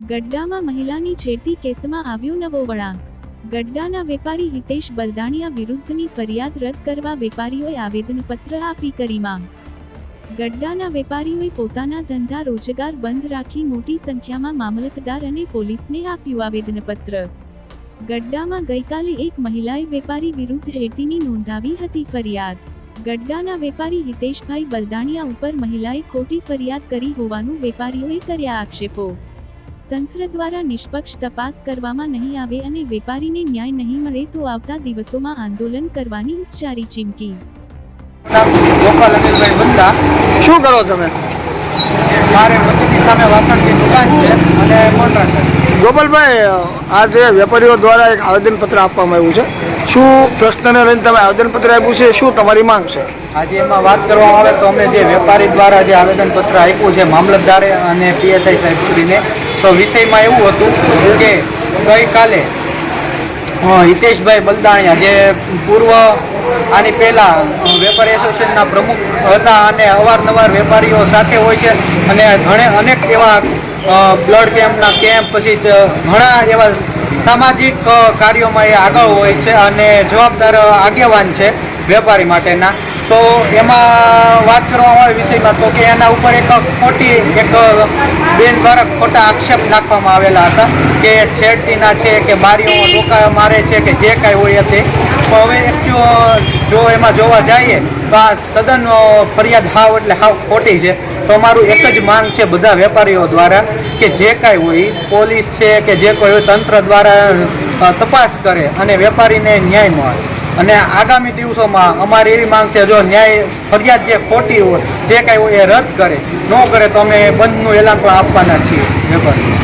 ગડ્ડામાં મહિલાની છેડતી કેસમાં આવ્યો નવો વળાંક. ગડ્ડાના વેપારી હિતેશ બલદાણિયા વિરુદ્ધની ફરિયાદ રદ કરવા વેપારીઓએ આવેદનપત્ર આપી કરી માંગ. ગડ્ડાના વેપારીઓએ પોતાના ધંધા રોજગાર બંધ રાખી મોટી સંખ્યામાં મામલતદાર અને પોલીસને આપ્યું આવેદનપત્ર. ગડ્ડામાં ગઈકાલે એક મહિલાએ વેપારી વિરુદ્ધ છેડતીની નોંધાવી હતી ફરિયાદ. ગડ્ડાના વેપારી હિતેશભાઈ બલદાણિયા ઉપર મહિલાએ ખોટી ફરિયાદ કરી હોવાનું વેપારીઓએ કર્યા આક્ષેપો. તંત્ર દ્વારા નિષ્પક્ષ તપાસ કરવામાં નહીં આવે અને વેપારીને ન્યાય નહીં મળે તો આવતા દિવસોમાં આંદોલન કરવાની ઉચ્ચારી ચીમકી. શું કરો તમે? મારે મસ્જિદની સામે વાસણની દુકાન છે અને કોન્ટ્રાક્ટર. ગોપાલભાઈ આ જે વેપારીઓ દ્વારા એક આવેદનપત્ર આપવામાં આવ્યું છે શું પ્રશ્નને લઈને તમે આવેદનપત્ર આપ્યું છે? શું તમારી માંગ છે? આજે એમાં વાત કરવામાં આવે તો અમે જે વેપારી દ્વારા જે આવેદનપત્ર આપ્યું છે મામલતદારે અને પીએસઆઈ સાહેબ શ્રીને તો વિષયમાં એવું હતું કે ગઈકાલે હિતેશભાઈ બલદાણિયા જે પૂર્વ આની પહેલાં વેપાર એસોસિએશનના પ્રમુખ હતા અને અવારનવાર વેપારીઓ સાથે હોય છે અને ઘણે અનેક એવા બ્લડ કેમ્પના કેમ્પ પછી ઘણા એવા સામાજિક કાર્યોમાં એ આગળ હોય છે અને જવાબદાર આગેવાન છે વેપારી માટેના. તો એમાં વાત કરવામાં આવે વિષયમાં, તો કે એના ઉપર એક ખોટી, એક બેન દ્વારા ખોટા આક્ષેપ નાખવામાં આવેલા હતા કે છેડતીના છે કે બારીઓ લોકો મારે છે કે જે કાંઈ હોય તે. તો હવે જો એમાં જોવા જઈએ, તો આ તદ્દન ફરિયાદ હાવ એટલે હાવ ખોટી છે. તો અમારું એક જ માંગ છે બધા વેપારીઓ દ્વારા કે જે કાંઈ હોય, પોલીસ છે કે જે કોઈ તંત્ર દ્વારા તપાસ કરે અને વેપારીને ન્યાય મળે. અને આગામી દિવસોમાં અમારી એવી માંગ છે, જો ન્યાય ફરિયાદ જે ખોટી હોય, જે કાંઈ હોય એ રદ કરે. ન કરે તો અમે બંધનું એલાન પણ આપવાના છીએ. વેપારી